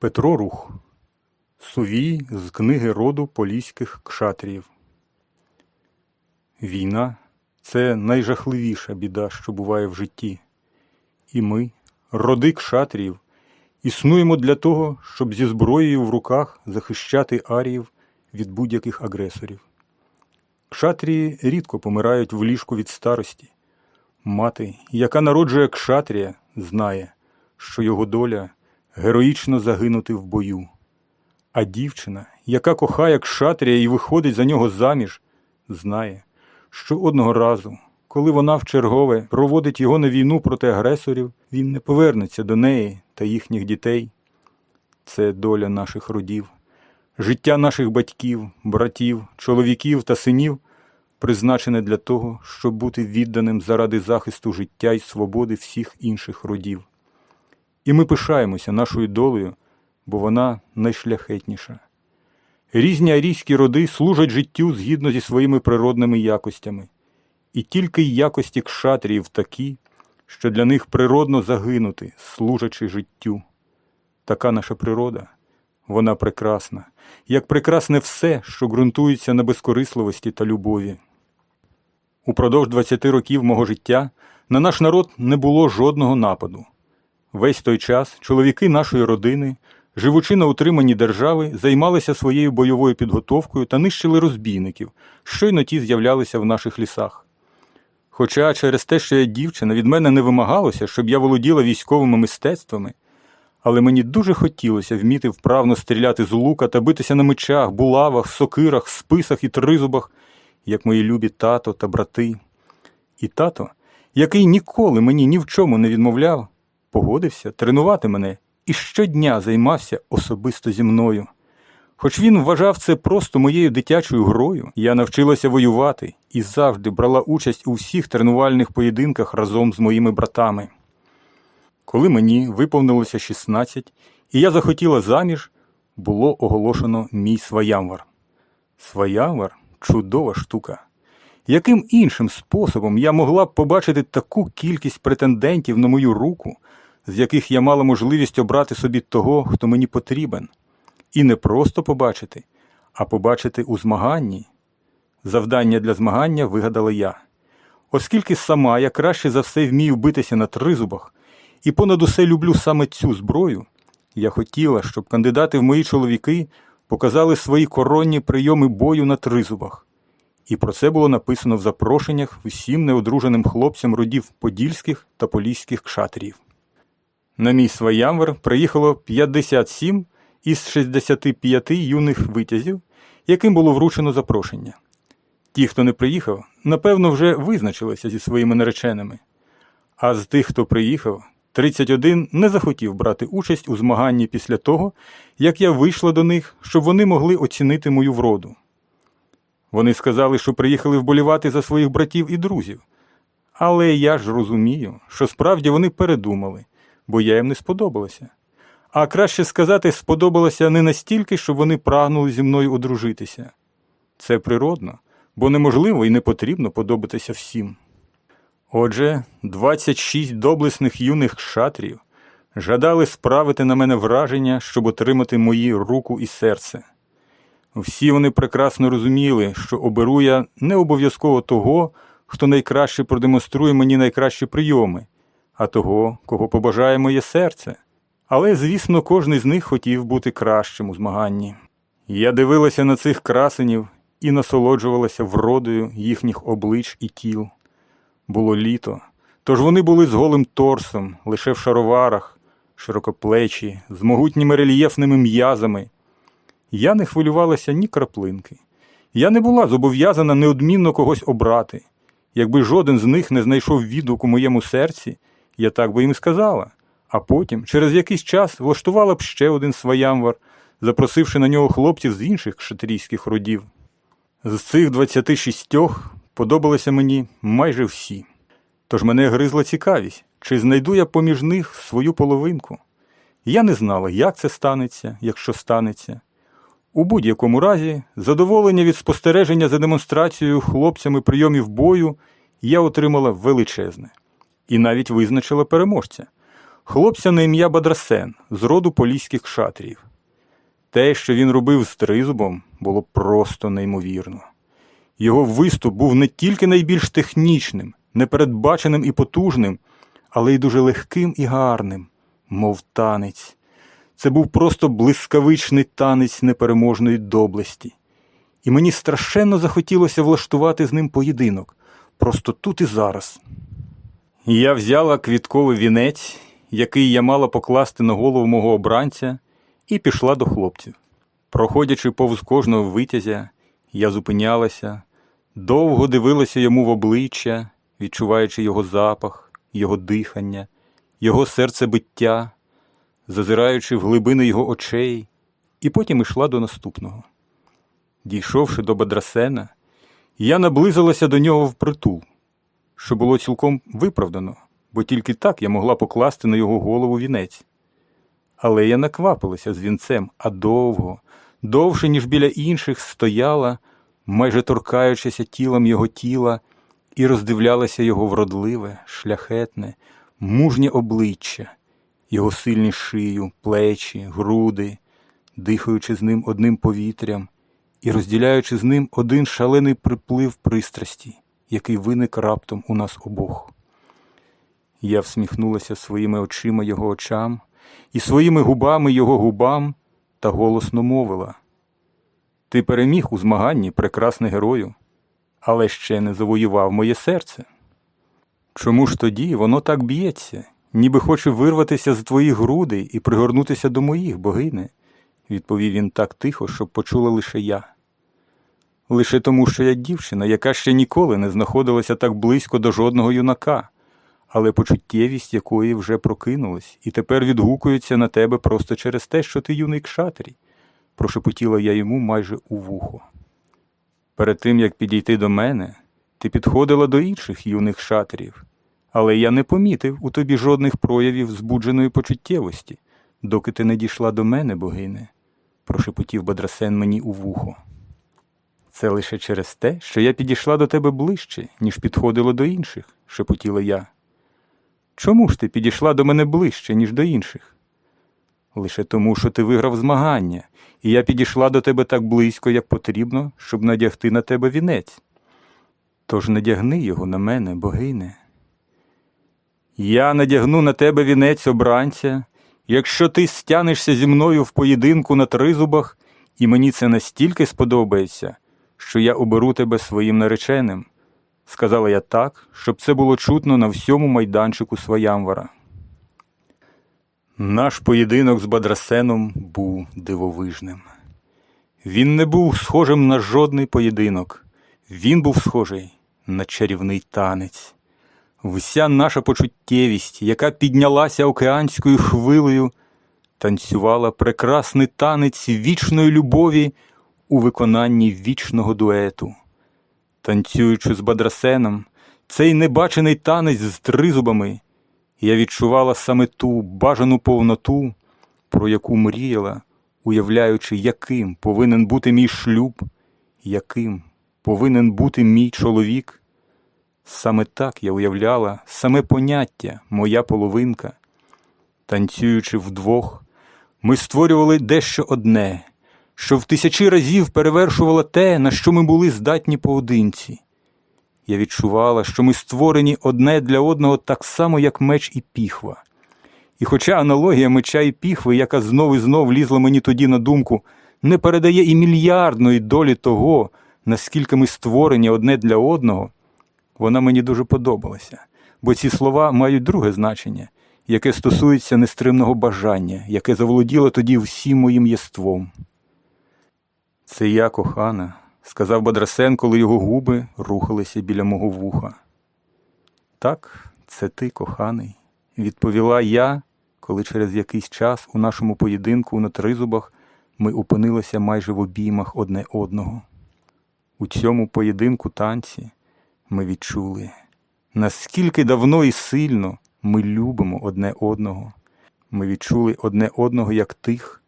Петро Рух. Сувій з книги роду поліських кшатріїв. Війна це найжахливіша біда, що буває в житті. І ми, роди кшатріїв, існуємо для того, щоб зі зброєю в руках захищати аріїв від будь-яких агресорів. Кшатрії рідко помирають в ліжку від старості. Мати, яка народжує кшатрія, знає, що його доля героїчно загинути в бою. А дівчина, яка кохає кшатрія і виходить за нього заміж, знає, що одного разу, коли вона вчергове проводить його на війну проти агресорів, він не повернеться до неї та їхніх дітей. Це доля наших родів, життя наших батьків, братів, чоловіків та синів призначене для того, щоб бути відданим заради захисту життя і свободи всіх інших родів. І ми пишаємося нашою долею, бо вона найшляхетніша. Різні арійські роди служать життю згідно зі своїми природними якостями, і тільки якості кшатріїв такі, що для них природно загинути, служачи життю. Така наша природа, вона прекрасна, як прекрасне все, що ґрунтується на безкорисливості та любові. Упродовж 20 років мого життя на наш народ не було жодного нападу. Весь той час чоловіки нашої родини, живучи на утриманні держави, займалися своєю бойовою підготовкою та нищили розбійників, щойно ті з'являлися в наших лісах. Хоча через те, що я дівчина, від мене не вимагалося, щоб я володіла військовими мистецтвами, але мені дуже хотілося вміти вправно стріляти з лука та битися на мечах, булавах, сокирах, списах і тризубах, як мої любі тато та брати. І тато, який ніколи мені ні в чому не відмовляв, погодився тренувати мене і щодня займався особисто зі мною. Хоч він вважав це просто моєю дитячою грою, я навчилася воювати і завжди брала участь у всіх тренувальних поєдинках разом з моїми братами. Коли мені виповнилося 16, і я захотіла заміж, було оголошено мій сваямвар. Сваямвар чудова штука. Яким іншим способом я могла б побачити таку кількість претендентів на мою руку, з яких я мала можливість обрати собі того, хто мені потрібен, і не просто побачити, а побачити у змаганні. Завдання для змагання вигадала я. Оскільки сама я краще за все вмію битися на тризубах і понад усе люблю саме цю зброю, я хотіла, щоб кандидати в мої чоловіки показали свої коронні прийоми бою на тризубах. І про це було написано в запрошеннях всім неодруженим хлопцям родів подільських та поліських кшатрів. На мій сваямвер приїхало 57 із 65 юних витязів, яким було вручено запрошення. Ті, хто не приїхав, напевно, вже визначилися зі своїми нареченими. А з тих, хто приїхав, 31 не захотів брати участь у змаганні після того, як я вийшла до них, щоб вони могли оцінити мою вроду. Вони сказали, що приїхали вболівати за своїх братів і друзів. Але я ж розумію, що справді вони передумали, бо я їм не сподобалася. А краще сказати, сподобалося не настільки, щоб вони прагнули зі мною одружитися. Це природно, бо неможливо і не потрібно подобатися всім. Отже, 26 доблесних юних кшатрів жадали справити на мене враження, щоб отримати мої руку і серце. Всі вони прекрасно розуміли, що оберу я не обов'язково того, хто найкраще продемонструє мені найкращі прийоми, а того, кого побажає моє серце. Але, звісно, кожен з них хотів бути кращим у змаганні. Я дивилася на цих красенів і насолоджувалася вродою їхніх облич і тіл. Було літо, тож вони були з голим торсом, лише в шароварах, широкоплечі, з могутніми рельєфними м'язами. Я не хвилювалася ні краплинки. Я не була зобов'язана неодмінно когось обрати. Якби жоден з них не знайшов відгук у моєму серці, я так би їм сказала, а потім, через якийсь час, влаштувала б ще один сваямвар, запросивши на нього хлопців з інших кшатрійських родів. З цих 26 подобалися мені майже всі. Тож мене гризла цікавість, чи знайду я поміж них свою половинку. Я не знала, як це станеться, якщо станеться. У будь-якому разі, задоволення від спостереження за демонстрацією хлопцями прийомів бою я отримала величезне і навіть визначила переможця. хлопця на ім'я Бадрасен з роду поліських шатрів. Те, що він робив з тризубом, було просто неймовірно. Його виступ був не тільки найбільш технічним, непередбаченим і потужним, але й дуже легким і гарним, мов танець. Це був просто блискавичний танець непереможної доблесті. І мені страшенно захотілося влаштувати з ним поєдинок, просто тут і зараз. Я взяла квітковий вінець, який я мала покласти на голову мого обранця, і пішла до хлопців. Проходячи повз кожного витязя, я зупинялася, довго дивилася йому в обличчя, відчуваючи його запах, його дихання, його серцебиття, зазираючи в глибини його очей, і потім йшла до наступного. Дійшовши до Бадрасена, я наблизилася до нього впритул, що було цілком виправдано, бо тільки так я могла покласти на його голову вінець. Але я наквапилася з вінцем, а довго, довше, ніж біля інших, стояла, майже торкаючися тілом його тіла, і роздивлялася його вродливе, шляхетне, мужнє обличчя, його сильні шию, плечі, груди, дихаючи з ним одним повітрям і розділяючи з ним один шалений приплив пристрасті, який виник раптом у нас обох. Я всміхнулася своїми очима його очам і своїми губами його губам та голосно мовила Ти переміг у змаганні, прекрасний герою, але ще не завоював моє серце. Чому ж тоді воно так б'ється, ніби хоче вирватися з твоїх грудей і пригорнутися до моїх, богине? відповів він так тихо, щоб почула лише я. Лише тому, що я дівчина, яка ще ніколи не знаходилася так близько до жодного юнака, але почуттєвість якої вже прокинулась, і тепер відгукується на тебе просто через те, що ти юний кшатрій, прошепотіла я йому майже у вухо. Перед тим, як підійти до мене, ти підходила до інших юних шатрів, але я не помітив у тобі жодних проявів збудженої почуттєвості, доки ти не дійшла до мене, богине, прошепотів Бадрасен мені у вухо. Це лише через те, що я підійшла до тебе ближче, ніж підходила до інших, шепотіла я. Чому ж ти підійшла до мене ближче, ніж до інших? Лише тому, що ти виграв змагання, і я підійшла до тебе так близько, як потрібно, щоб надягти на тебе вінець. Тож надягни його на мене, богине. Я надягну на тебе вінець обранця, якщо ти стянешся зі мною в поєдинку на тризубах, і мені це настільки сподобається, що я оберу тебе своїм нареченим, сказала я так, щоб це було чутно на всьому майданчику Своямвара. Наш поєдинок з Бадрасеном був дивовижним. Він не був схожим на жодний поєдинок, він був схожий на чарівний танець. Вся наша почуттєвість, яка піднялася океанською хвилею, танцювала прекрасний танець вічної любові у виконанні вічного дуету. Танцюючи з Бадрасеном, цей небачений танець з тризубами, я відчувала саме ту бажану повноту, про яку мріяла, уявляючи, яким повинен бути мій шлюб, яким повинен бути мій чоловік. Саме так я уявляла саме поняття, моя половинка. Танцюючи вдвох, ми створювали дещо одне, що в тисячі разів перевершувало те, на що ми були здатні поодинці. Я відчувала, що ми створені одне для одного так само, як меч і піхва. І хоча аналогія меча і піхви, яка знов і знов лізла мені тоді на думку, не передає і мільярдної долі того, наскільки ми створені одне для одного, вона мені дуже подобалася, бо ці слова мають друге значення, яке стосується нестримного бажання, яке заволоділо тоді всім моїм єством. Це я, кохана, сказав Бадрасен, коли його губи рухалися біля мого вуха. Так, це ти, коханий, відповіла я, коли через якийсь час у нашому поєдинку на тризубах ми опинилися майже в обіймах одне одного. У цьому поєдинку танці ми відчули, наскільки давно і сильно ми любимо одне одного. Ми відчули одне одного як тих,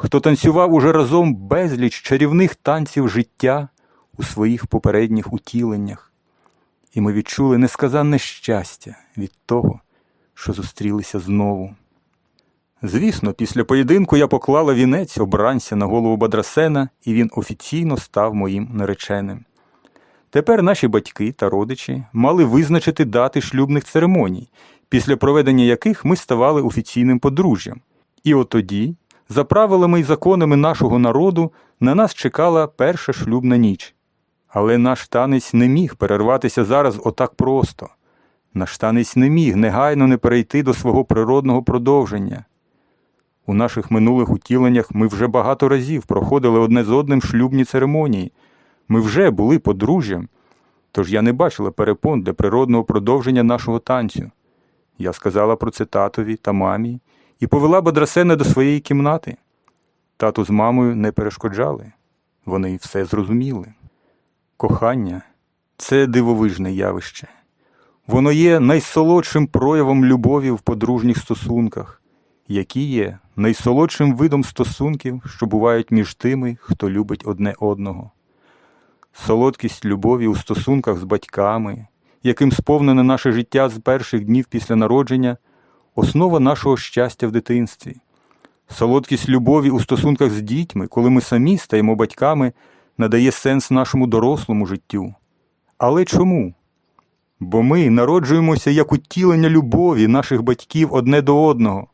хто танцював уже разом безліч чарівних танців життя у своїх попередніх утіленнях, і ми відчули несказанне щастя від того, що зустрілися знову. Звісно, після поєдинку я поклала вінець обранця на голову Бадрасена, і він офіційно став моїм нареченим. Тепер наші батьки та родичі мали визначити дати шлюбних церемоній, після проведення яких ми ставали офіційним подружжям. І от тоді, за правилами і законами нашого народу, на нас чекала перша шлюбна ніч. Але наш танець не міг перерватися зараз отак просто. Наш танець не міг негайно не перейти до свого природного продовження. У наших минулих утіленнях ми вже багато разів проходили одне з одним шлюбні церемонії. Ми вже були подружжям, тож я не бачила перепон для природного продовження нашого танцю. Я сказала про це татові та мамі і повела Бадрасена до своєї кімнати. Тату з мамою не перешкоджали, вони все зрозуміли. Кохання це дивовижне явище. Воно є найсолодшим проявом любові в подружніх стосунках, які є найсолодшим видом стосунків, що бувають між тими, хто любить одне одного. Солодкість любові у стосунках з батьками, яким сповнене наше життя з перших днів після народження, основа нашого щастя в дитинстві. Солодкість любові у стосунках з дітьми, коли ми самі стаємо батьками, надає сенс нашому дорослому життю. Але чому? Бо ми народжуємося як утілення любові наших батьків одне до одного,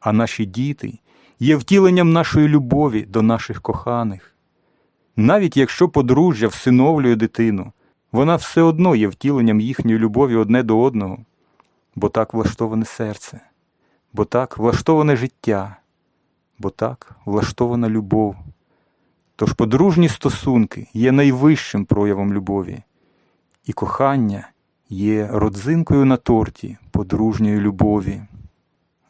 а наші діти є втіленням нашої любові до наших коханих. Навіть якщо подружжя всиновлює дитину, вона все одно є втіленням їхньої любові одне до одного, бо так влаштоване серце, бо так влаштоване життя, бо так влаштована любов. Тож подружні стосунки є найвищим проявом любові, і кохання є родзинкою на торті подружньої любові.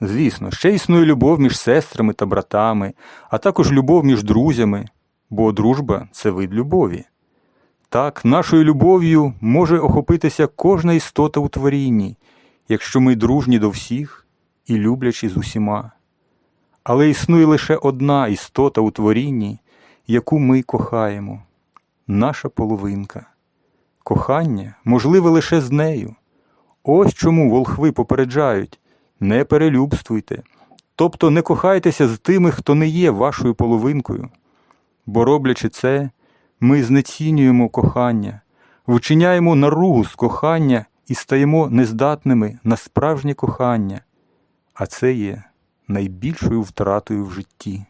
Звісно, ще існує любов між сестрами та братами, а також любов між друзями, бо дружба це вид любові. Так, нашою любов'ю може охопитися кожна істота у творінні, якщо ми дружні до всіх і люблячі з усіма. Але існує лише одна істота у творінні, яку ми кохаємо наша половинка. Кохання можливе лише з нею. Ось чому волхви попереджають не перелюбствуйте, тобто не кохайтеся з тими, хто не є вашою половинкою. Бо роблячи це, ми знецінюємо кохання, вчиняємо наругу з кохання і стаємо нездатними на справжнє кохання, а це є найбільшою втратою в житті.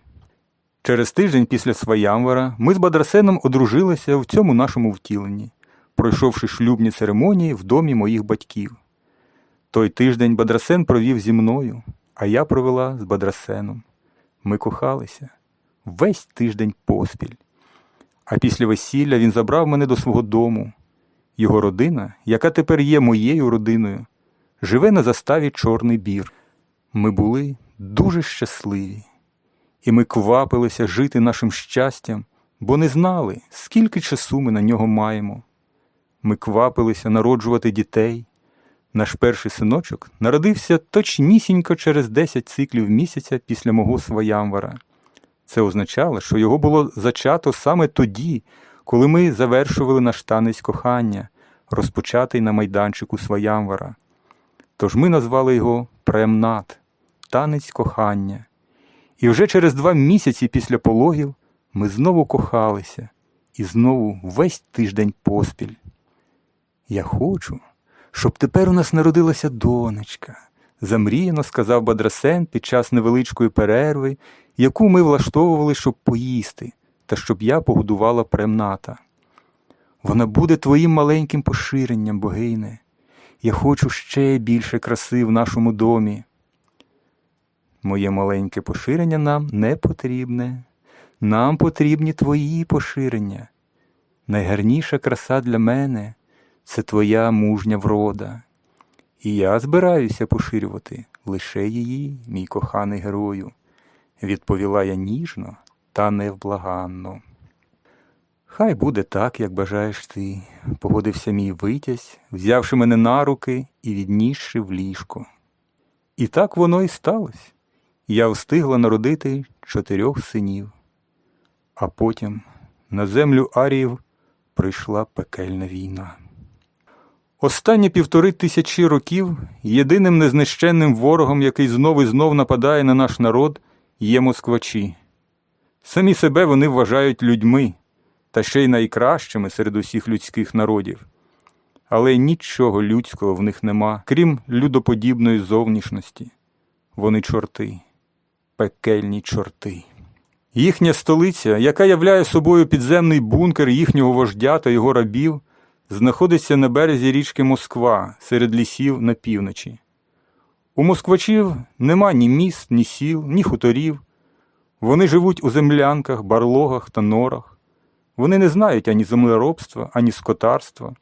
Через тиждень після Сваямвара ми з Бадрасеном одружилися в цьому нашому втіленні, пройшовши шлюбні церемонії в домі моїх батьків. Той тиждень Бадрасен провів зі мною, а я провела з Бадрасеном. Ми кохалися весь тиждень поспіль. А після весілля він забрав мене до свого дому. Його родина, яка тепер є моєю родиною, живе на заставі Чорний бір. Ми були дуже щасливі, і ми квапилися жити нашим щастям, бо не знали, скільки часу ми на нього маємо. Ми квапилися народжувати дітей. Наш перший синочок народився точнісінько через 10 циклів місяця після мого своямвара. Це означало, що його було зачато саме тоді, коли ми завершували наш танець кохання, розпочатий на майданчику Своямвара. Тож ми назвали його Премнат танець кохання. І вже через два місяці після пологів ми знову кохалися і знову весь тиждень поспіль. Я хочу, щоб тепер у нас народилася донечка, замріяно сказав Бадрасен під час невеличкої перерви, яку ми влаштовували, щоб поїсти, та щоб я погодувала премната. Вона буде твоїм маленьким поширенням, богине. Я хочу ще більше краси в нашому домі. Моє маленьке поширення нам не потрібне. Нам потрібні твої поширення. Найгарніша краса для мене це твоя мужня врода. І я збираюся поширювати лише її, мій коханий герою, відповіла я ніжно та невблаганно. Хай буде так, як бажаєш ти, погодився мій витязь, взявши мене на руки і віднісши в ліжко. І так воно і сталося. Я встигла народити чотирьох синів, а потім на землю Аріїв прийшла пекельна війна. Останні півтори тисячі років єдиним незнищенним ворогом, який знов і знов нападає на наш народ, є москвачі. Самі себе вони вважають людьми, та ще й найкращими серед усіх людських народів. Але нічого людського в них нема, крім людоподібної зовнішності. Вони чорти, пекельні чорти. Їхня столиця, яка являє собою підземний бункер їхнього вождя та його рабів, знаходиться на березі річки Москва серед лісів на півночі. У москвачів нема ні міст, ні сіл, ні хуторів. Вони живуть у землянках, барлогах та норах. Вони не знають ані землеробства, ані скотарства.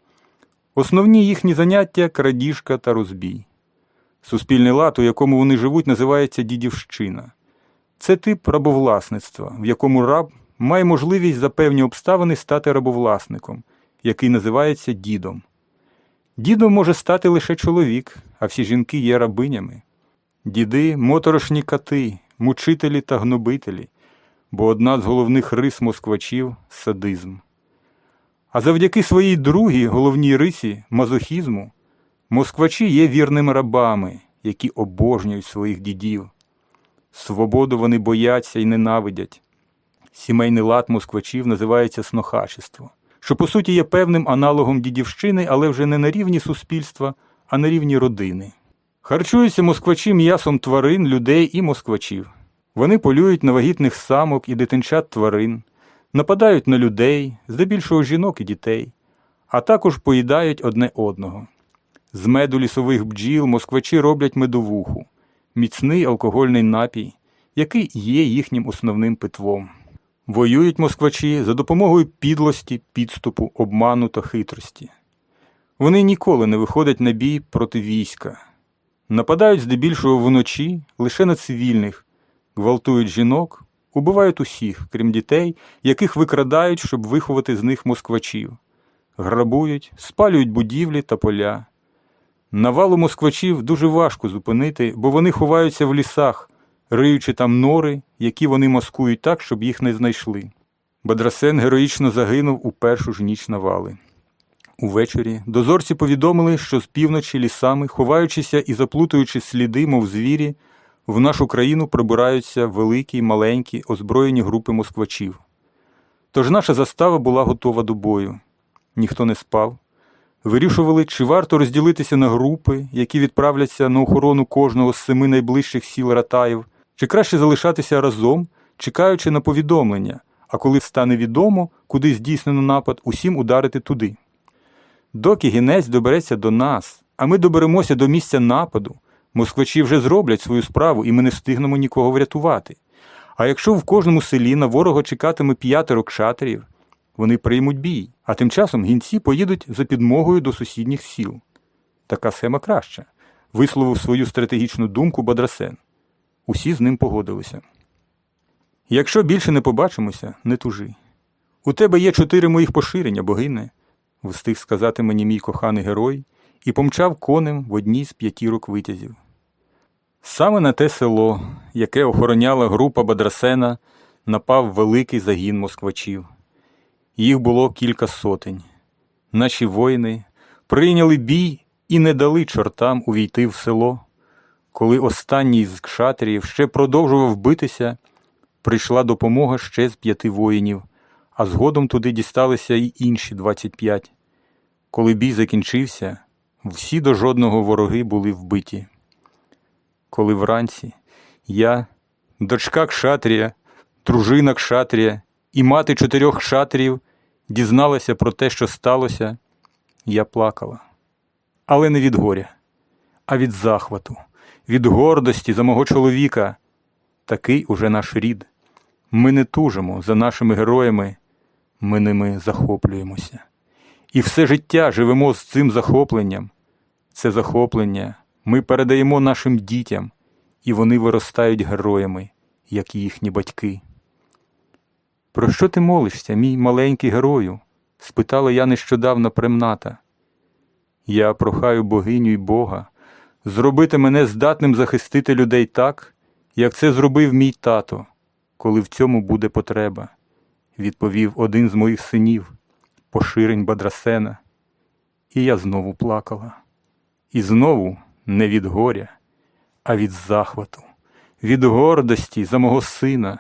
Основні їхні заняття крадіжка та розбій. Суспільний лад, у якому вони живуть, називається дідівщина. Це тип рабовласництва, в якому раб має можливість за певні обставини стати рабовласником, який називається дідом. Дідом може стати лише чоловік, а всі жінки є рабинями. Діди моторошні кати, мучителі та гнобителі, бо одна з головних рис москвачів садизм. А завдяки своїй другій головній рисі мазохізму, москвачі є вірними рабами, які обожнюють своїх дідів. Свободу вони бояться і ненавидять. Сімейний лад москвачів називається снохачество, що по суті є певним аналогом дідівщини, але вже не на рівні суспільства, а на рівні родини. Харчуються москвачі м'ясом тварин, людей і москвачів. Вони полюють на вагітних самок і дитинчат тварин, нападають на людей, здебільшого жінок і дітей, а також поїдають одне одного. З меду лісових бджіл москвачі роблять медовуху, міцний алкогольний напій, який є їхнім основним питвом. Воюють москвачі за допомогою підлості, підступу, обману та хитрості. Вони ніколи не виходять на бій проти війська, нападають здебільшого вночі лише на цивільних, гвалтують жінок, убивають усіх, крім дітей, яких викрадають, щоб виховати з них москвачів, грабують, спалюють будівлі та поля. Навалу москвачів дуже важко зупинити, бо вони ховаються в лісах, риючи там нори, які вони маскують так, щоб їх не знайшли. Бадрасен героїчно загинув у першу ж ніч навали. Увечері дозорці повідомили, що з півночі лісами, ховаючися і заплутуючи сліди, мов звірі, в нашу країну прибираються великі й маленькі озброєні групи москвачів. Тож наша застава була готова до бою. Ніхто не спав. Вирішували, чи варто розділитися на групи, які відправляться на охорону кожного з семи найближчих сіл Ратаїв, чи краще залишатися разом, чекаючи на повідомлення, а коли стане відомо, куди здійснено напад, усім ударити туди. Доки гінець добереться до нас, а ми доберемося до місця нападу, москвачі вже зроблять свою справу і ми не встигнемо нікого врятувати. А якщо в кожному селі на ворога чекатиме п'ятеро кшатрів, вони приймуть бій, а тим часом гінці поїдуть за підмогою до сусідніх сіл. Така схема краща, висловив свою стратегічну думку Бадрасен. Усі з ним погодилися. Якщо більше не побачимося, не тужи. У тебе є чотири моїх поширення, богине, встиг сказати мені мій коханий герой і помчав конем в одній з п'ятірок витязів. Саме на те село, яке охороняла група Бадрасена, напав великий загін москвачів. Їх було кілька сотень. Наші воїни прийняли бій і не дали чортам увійти в село. Коли останній з кшатріїв ще продовжував битися, прийшла допомога ще з п'яти воїнів, а згодом туди дісталися й інші 25. Коли бій закінчився, всі до жодного вороги були вбиті. Коли вранці я, дочка Кшатрія, дружина Кшатрія і мати чотирьох кшатріїв дізналася про те, що сталося, я плакала. Але не від горя, а від захвату, від гордості за мого чоловіка. Такий уже наш рід. Ми не тужимо за нашими героями, ми ними захоплюємося. І все життя живемо з цим захопленням. Це захоплення ми передаємо нашим дітям, і вони виростають героями, як і їхні батьки. Про що ти молишся, мій маленький герою? спитала я нещодавно премната. Я прохаю богиню й Бога зробити мене здатним захистити людей так, як це зробив мій тато, коли в цьому буде потреба, відповів один з моїх синів, поширень Бадрасена. І я знову плакала. І знову не від горя, а від захвату, від гордості за мого сина,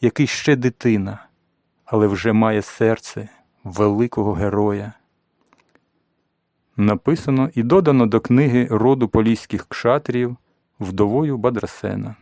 який ще дитина, але вже має серце великого героя. Написано і додано до книги роду поліських кшатрів вдовою Бадрасена.